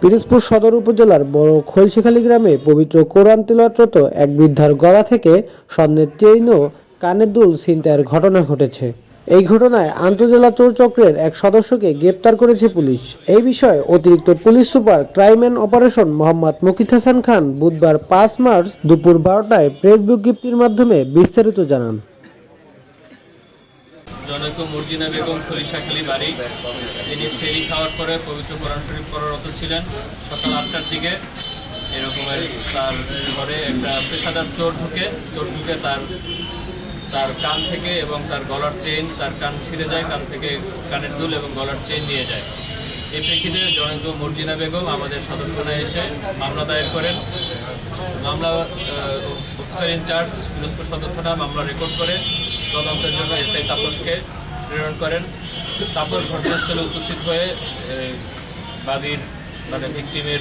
পিরোজপুর সদর উপজেলার বড় খোলশেখালী গ্রামে পবিত্র কোরআন তেলাওয়াতরত এক বৃদ্ধার গলা থেকে স্বর্ণের চেইন ও কানের দুল ছিনতাইয়ের ঘটনা ঘটেছে। এই ঘটনায় আন্তজেলা চোর চক্রের এক সদস্যকে গ্রেপ্তার করেছে পুলিশ। এই বিষয়ে অতিরিক্ত police super crime and operation Mohammad Mukit Hasan Khan বুধবার পাঁচ মার্চ দুপুর বারোটায় প্রেস বিজ্ঞপ্তির মাধ্যমে বিস্তারিত জানান। জনৈক মর্জিনা বেগম খলিশাখালী বাড়ি। তিনি সেরি খাওয়ার পরে পবিত্র কোরআন শরীফ পড়ারত ছিলেন। সকাল আটটার দিকে এরকমের তার ঘরে একটা পেশাদার চোর ঢুকে চোর ঢুকে তার তার কান থেকে এবং তার গলার চেইন, তার কান ছিঁড়ে যায়, কান থেকে কানের দুল এবং গলার চেইন নিয়ে যায়। এই প্রেক্ষিতে জনৈক মর্জিনা বেগম আমাদের সদর থানায় এসে মামলা দায়ের করেন। মামলা অফিসার ইনচার্জ পিরোজপুর সদর থানা মামলা রেকর্ড করে। তদন্তের জন্য এসআই তাপসকে প্রেরণ করেন। তাপস ঘটনাস্থলে উপস্থিত হয়ে বাদীর মানে ভিকটিমের,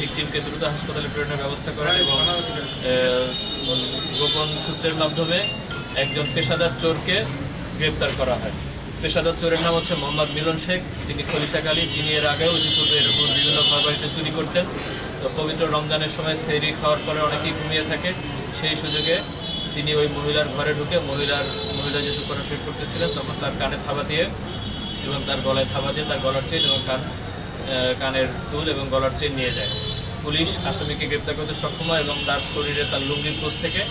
ভিকটিমকে দ্রুত হাসপাতালে প্রেরণের ব্যবস্থা করেন এবং গোপন সূত্রের মাধ্যমে একজন পেশাদার চোরকে গ্রেপ্তার করা হয়। পেশাদার চোরের নাম হচ্ছে মোহাম্মদ মিলন শেখ। তিনি খলিশাকালী তিনি এর আগেও ইতিপূর্বে এরকম বিভিন্ন ঘর বাড়িতে চুরি করতেন। তো পবিত্র রমজানের সময় সেরি খাওয়ার পরে অনেকেই ঘুমিয়ে থাকে। সেই সুযোগে তিনি ওই মহিলার ঘরে ঢুকে মহিলার, মহিলা যেহেতু শরীফ করতেছিলেন, তখন তার কানে থাবা দিয়ে এবং তার গলায় থাবা দিয়ে তার গলার চেন এবং কান কানের দুল এবং গলার চেন নিয়ে যায়। পুলিশ আসামিকে গ্রেপ্তার করতে সক্ষম হয় এবং তার শরীরে তার লুঙ্গির কোষ থেকে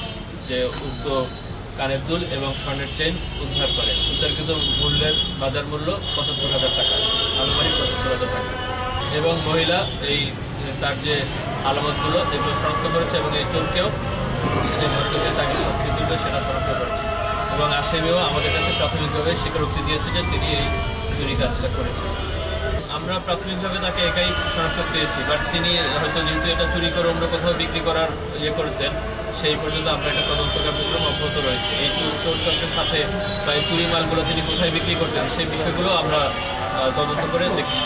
যে উক্ত কানের দুল এবং স্বর্ণের চেন উদ্ধার করে। উদ্ধারকৃত মূল্যের বাজার মূল্য পঁচাত্তর হাজার টাকা, আনুমানিক পঁচাত্তর হাজার টাকা। এবং মহিলা এই, তার যে আলামতগুলো যেগুলো শনাক্ত করেছে এবং এই চোরকেও সে যে ঘরে তাকে থেকে তুলবে, সেটা শনাক্ত করেছে। এবং আসামিও আমাদের কাছে প্রাথমিকভাবে স্বীকারোক্তি দিয়েছে যে তিনি এই চুরি কাজটা করেছেন। আমরা প্রাথমিকভাবে তাকে একাই শনাক্ত পেয়েছি বাট তিনি হয়তো যেহেতু এটা চুরি করে অন্য কোথাও বিক্রি করার ইয়ে করতেন, সেই পর্যন্ত আমরা একটা তদন্ত কার্যক্রম অব্যাহত রয়েছে। এই চোর চোর চক্রের সাথে বা এই চুরি মালগুলো তিনি কোথায় বিক্রি করতেন, সেই বিষয়গুলো আমরা তদন্ত করে দেখছি।